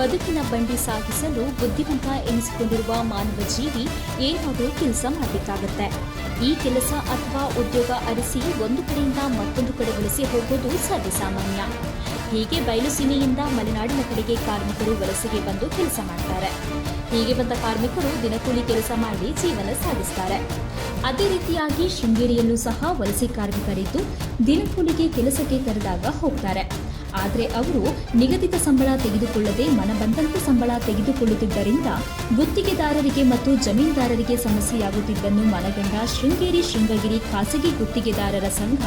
ಬದುಕಿನ ಬಂಡಿ ಸಾಗಿಸಲು ಬುದ್ಧಿವಂತ ಎನಿಸಿಕೊಂಡಿರುವ ಮಾನವ ಜೀವಿ ಏನಾದರೂ ಕೆಲಸ ಮಾಡಬೇಕಾಗುತ್ತೆ. ಈ ಕೆಲಸ ಅಥವಾ ಉದ್ಯೋಗ ಅರಿಸಿ ಒಂದು ಕಡೆಯಿಂದ ಮತ್ತೊಂದು ಕಡೆ ವಲಸೆ ಹೋಗುವುದು ಸರ್ವಸಾಮಾನ್ಯ. ಹೀಗೆ ಬಯಲು ಸೀಮೆಯಿಂದ ಮಲೆನಾಡಿನ ಕಡೆಗೆ ಕಾರ್ಮಿಕರು ವಲಸೆಗೆ ಬಂದು ಕೆಲಸ ಮಾಡ್ತಾರೆ. ಹೀಗೆ ಬಂದ ಕಾರ್ಮಿಕರು ದಿನಕೂಲಿ ಕೆಲಸ ಮಾಡಿ ಜೀವನ ಸಾಗಿಸ್ತಾರೆ. ಅದೇ ರೀತಿಯಾಗಿ ಶೃಂಗೇರಿಯಲ್ಲೂ ಸಹ ವಲಸೆ ಕಾರ್ಮಿಕರಿದ್ದು ದಿನಕೂಲಿಗೆ ಕೆಲಸಕ್ಕೆ ಕರೆದಾಗ ಹೋಗ್ತಾರೆ. ಆದರೆ ಅವರು ನಿಗದಿತ ಸಂಬಳ ತೆಗೆದುಕೊಳ್ಳದೆ ಮನಬಂದಂತೆ ಸಂಬಳ ತೆಗೆದುಕೊಳ್ಳುತ್ತಿದ್ದರಿಂದ ಗುತ್ತಿಗೆದಾರರಿಗೆ ಮತ್ತು ಜಮೀನ್ದಾರರಿಗೆ ಸಮಸ್ಯೆಯಾಗುತ್ತಿದ್ದನ್ನು ಮನಗಂಡ ಶೃಂಗೇರಿ ಶೃಂಗಗಿರಿ ಖಾಸಗಿ ಗುತ್ತಿಗೆದಾರರ ಸಂಘ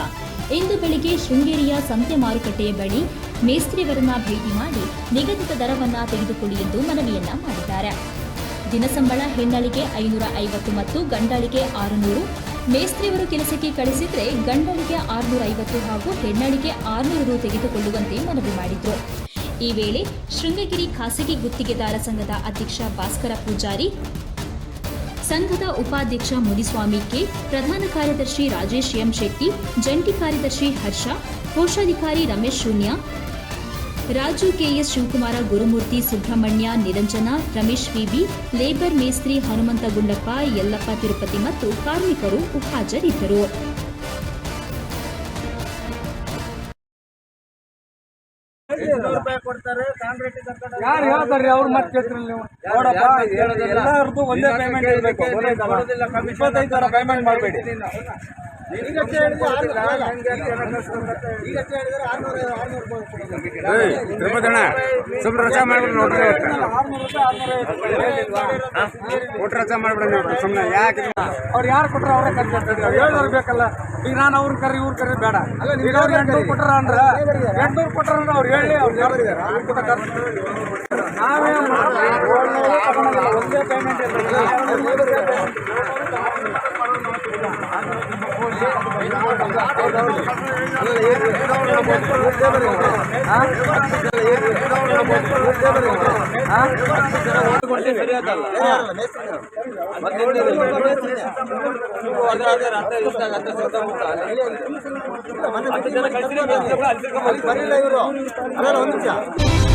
ಇಂದು ಬೆಳಿಗ್ಗೆ ಶೃಂಗೇರಿಯ ಸಂತೆ ಮಾರುಕಟ್ಟೆಯ ಬಳಿ ಮೇಸ್ತ್ರಿಯವರನ್ನ ಭೇಟಿ ಮಾಡಿ ನಿಗದಿತ ದರವನ್ನ ತೆಗೆದುಕೊಳ್ಳಿ ಎಂದು ಮನವಿಯನ್ನ ಮಾಡಿದ್ದಾರೆ. ದಿನಸಂಬಳ ಹೆಣ್ಣಳಿಗೆ ಐನೂರ ಐವತ್ತು ಮತ್ತು ಗಂಡಳಿಗೆ ಆರುನೂರು ಮೇಸ್ತ್ರಿಯವರು ಕೆಲಸಕ್ಕೆ ಕಳಿಸಿದ್ರೆ ಗಂಡನಿಗೆ ಆರುನೂರ ಐವತ್ತು ಹಾಗೂ ಹೆಣ್ಣಳಿಗೆ ಆರುನೂರು ರು ತೆಗೆದುಕೊಳ್ಳುವಂತೆ ಮನವಿ ಮಾಡಿದ್ರು. ಈ ವೇಳೆ ಶೃಂಗಗಿರಿ ಖಾಸಗಿ ಗುತ್ತಿಗೆದಾರ ಸಂಘದ ಅಧ್ಯಕ್ಷ ಭಾಸ್ಕರ ಪೂಜಾರಿ, ಸಂಘದ ಉಪಾಧ್ಯಕ್ಷ ಮುನಿಸ್ವಾಮಿ ಕೆ, ಪ್ರಧಾನ ಕಾರ್ಯದರ್ಶಿ ರಾಜೇಶ್ ಎಂ ಶೆಟ್ಟಿ, ಜಂಟಿ ಕಾರ್ಯದರ್ಶಿ ಹರ್ಷ, ಕೋಶಾಧಿಕಾರಿ ರಮೇಶ್ ಶೂನ್ಯ Raju KS Shivakumara Gurumurthy Subrahmanya Niranjana Ramesh VB labour ಮೇಸ್ತ್ರಿ ಹನುಮಂತ ಗುಂಡಪ್ಪ ಯಲ್ಲಪ್ಪ ತಿರುಪತಿ ಮತ್ತು ಕಾರ್ಮಿಕರು ಹಾಜರಿದ್ದರು ಯಾರು ಹೇಳ್ತಾರ್ರಿ ಅವ್ರು ಮತ್ತೆ ಕೇಳ್ತಿರಲ್ಲ ನೋಡಪ್ಪ ಎಲ್ಲರದ್ದು ಒಂದೇ ಪೇಮೆಂಟ್ ಇರಬೇಕು ಇಪ್ಪತ್ತೈದು ಸಾವಿರ ಪೇಮೆಂಟ್ ಮಾಡಬೇಡಿ. ತಿರುಪತಣ್ಣ ಸುಮ್ಮನೆ ರಜಾ ಮಾಡ್ಬಿಡಿ ನೋಡ್ರಿ ಕೊಟ್ಟು ರಜಾ ಮಾಡ್ಬಿಡಿ ನೋಡ್ರಿ ಸುಮ್ಮನೆ ಯಾಕೆ ಅವ್ರು ಯಾರು ಕೊಟ್ಟರು ಅವರೇ ಕಟ್ಕೊಳ್ತಾರೆ ಹೇಳೋರು ಬೇಕಲ್ಲ. ಈಗ ನಾನು ಅವ್ರನ್ನ ಕರಿ ಇವ್ರು ಕರಿ ಬೇಡ. ಈಗ ಅವ್ರು ಎಂಟ್ನೂರು ಕೊಟ್ಟಾರ ಅಂದ್ರೆ ಎಂಟ್ನೂರು ಕೊಟ್ಟರ ಅಂದ್ರೆ ಅವ್ರು ಹೇಳಿ ಅವ್ರು ನಾವೇ ಒಂದೇ ಪೇಮೆಂಟ್ ಬರಲಿಲ್ಲ ಇವರು ಒಂದು ನಿಮಿಷ